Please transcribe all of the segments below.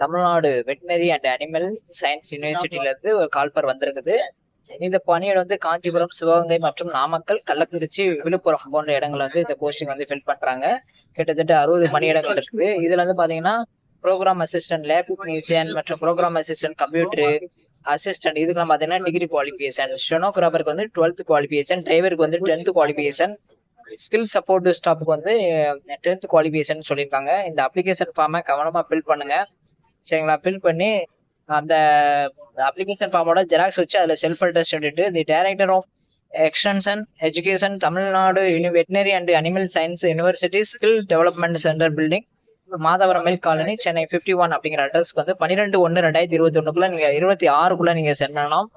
Tamil Nadu veterinary and animal science யூனிவர்சிட்டியில இருந்து ஒரு கால்பர் வந்திருக்குது. இந்த பணியிட வந்து காஞ்சிபுரம் சிவகங்கை மற்றும் நாமக்கல் கள்ளக்குறிச்சி விழுப்புரம் போன்ற இடங்கள்ல வந்து இந்த போஸ்டிங் வந்து ஃபில் பண்றாங்க. கிட்டத்தட்ட அறுபது பணியிடங்கள் இருக்குது. இதுல வந்து பாத்தீங்கன்னா ப்ரோக்ராம் அசிஸ்டன்ட் லேப் டெக்னீசியன் மற்றும் ப்ரோக்ராம் அசிஸ்டன்ட் கம்ப்யூட்டர் அசிஸ்டன்ட் இதுக்கெல்லாம் பாத்தீங்கன்னா டிகிரி குவாலிஃபிகேஷன் ஸ்டெனோகிராஃபருக்கு வந்து டுவெல்த் குவாலிஃபிகேஷன் டிரைவருக்கு வந்து டென்த் குவாலிஃபிகேஷன் ஸ்கில் சப்போர்ட் ஸ்டாஃப்க்கு வந்து eh, டென்த் குவாலிஃபிகேஷன் சொல்லியிருக்காங்க. இந்த அப்ளிகேஷன் ஃபார்மை கவனமாக ஃபில் பண்ணுங்க. சரிங்களா? ஃபில் பண்ணி அந்த அப்ளிகேஷன் ஃபார்மோட ஜெராக்ஸ் வச்சு அதில் செல்ஃப் அட்ரஸ் எடுத்துட்டு the director of extension education Tamil Nadu uni veterinary and animal science university skill development centre building Madhavaram மேல் காலனி சென்னை ஃபிஃப்டி ஒன் அப்படிங்கிற அட்ரஸ்க்கு வந்து பன்னிரெண்டு ஒன்று ரெண்டாயிரத்தி இருபத்தி ஒன்றுக்குள்ள நீங்கள் இருபத்தி ஆறுக்குள்ளே நீங்கள் சென்ட் பண்ணலாம்.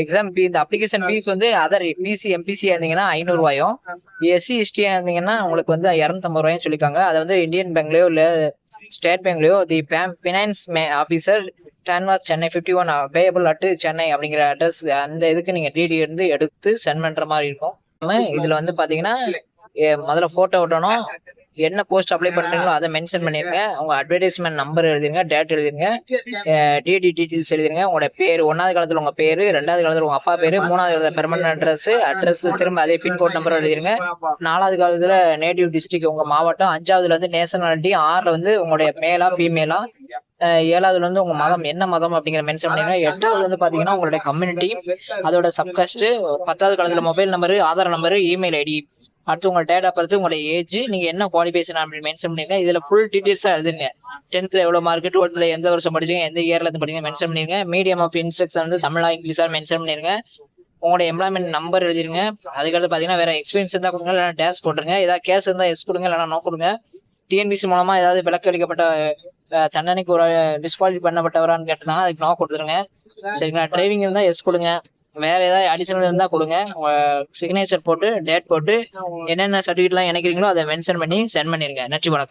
எக்ஸாம் பி இந்த அப்ளிகேஷன் ஃபீஸ் வந்து அதர் பிசி எம்பிசியாக இருந்தீங்கன்னா ஐநூறுரூவாயும் எஸ்சி எஸ்டி இருந்தீங்கன்னா உங்களுக்கு வந்து இரநூத்தம்பது ரூபாயும் சொல்லியிருக்காங்க. அதை வந்து இந்தியன் பேங்க்லேயோ இல்லை ஸ்டேட் பேங்க்லயோ the finance May officer TANUVAS Chennai fifty one payable at Chennai அப்படிங்கிற அட்ரஸ் அந்த இதுக்கு நீங்கள் டிடி இருந்து எடுத்து சென்ட் பண்ணுற மாதிரி இருக்கும். இதுல வந்து பாத்தீங்கன்னா முதல்ல போட்டோ விட்டணும் என்ன போஸ்ட் அப்ளை பண்றீங்களோ அதை மென்ஷன் பண்ணிருங்க உங்க அட்வர்டைஸ்மெண்ட் நம்பர் எழுதிருங்க டேட் எழுதிருங்க டிடி டீட்டெயில்ஸ் எழுதிருங்க உங்களோட பேர் ஒன்னாவது காலத்துல உங்க பேரு ரெண்டாவது காலத்துல உங்க அப்பா பேரு மூணாவது காலத்துல பெர்மனன்ட் அட்ரஸ் அட்ரஸ் திரும்ப அதே பின்கோட் நம்பர் எழுதிருங்க நாலாவது காலத்துல நேட்டிவ் டிஸ்ட்ரிக்ட் உங்க மாவட்டம் அஞ்சாவதுல வந்து நேஷனாலிட்டி ஆறுல வந்து உங்களுடைய மேலா ஃபீமேலா ஏழாவதுல வந்து உங்க மதம் என்ன மதம் அப்படிங்கிற மென்ஷன் பண்ணுங்க எட்டாவது வந்து பாத்தீங்கன்னா உங்களுடைய கம்யூனிட்டி அதோட சப்காஸ்ட் பத்தாவது காலத்துல mobile number Aadhaar number email ID அடுத்து உங்க டேட் ஆஃப் பர்த் உங்களோட ஏஜ் நீங்க என்ன குவாலிஃபிகேஷன் அப்படின்னு மென்ஷன் பண்ணிருங்க இதுல ஃபுல் டீடைல்ஸா எழுதுங்க. டென்த்ல எவ்வளவு மார்க் டுவெல்த்ல எந்த வருஷம் படிச்சீங்க எந்த இயர்ல இருந்து படிங்க மென்ஷன் பண்ணிருங்க. மீடியம் ஆஃப் இன்ஸ்ட்ரக்ஷன் வந்து தமிழா இங்கிலீஷா மென்ஷன் பண்ணிருங்க. உங்களோட எம்ப்ளாய்மெண்ட் நம்பர் எழுதிருங்க. அதுக்கடுத்து பாத்தீங்கன்னா வேற எக்ஸ்பீரியன்ஸ் இருந்தா கொடுங்க இல்லைனா டேஸ் போட்டுருங்க. ஏதாவது கேஸ் இருந்தா எஸ் கொடுங்க இல்லைனா நோ கொடுங்க. டிஎன்பிசி மூலமா ஏதாவது விலக்கு அளிக்கப்பட்ட தண்டனைக்கு ஒரு டிஸ்குவாலிஃபை பண்ணப்பட்டவரான்னு கேட்டிருந்தாங்க அதுக்கு நோ கொடுத்துருங்க. சரிங்களா? டிரைவிங் இருந்தா எஸ் கொடுங்க. வேற ஏதாவது அடிஷனல் இருந்தா கொடுங்க. உங்க சிக்னேச்சர் போட்டு டேட் போட்டு என்னென்ன சர்டிஃபிகேட்லாம் இணைக்கிறீங்களோ அதை மென்ஷன் பண்ணி சென்ட் பண்ணிருங்க. நன்றி வணக்கம்.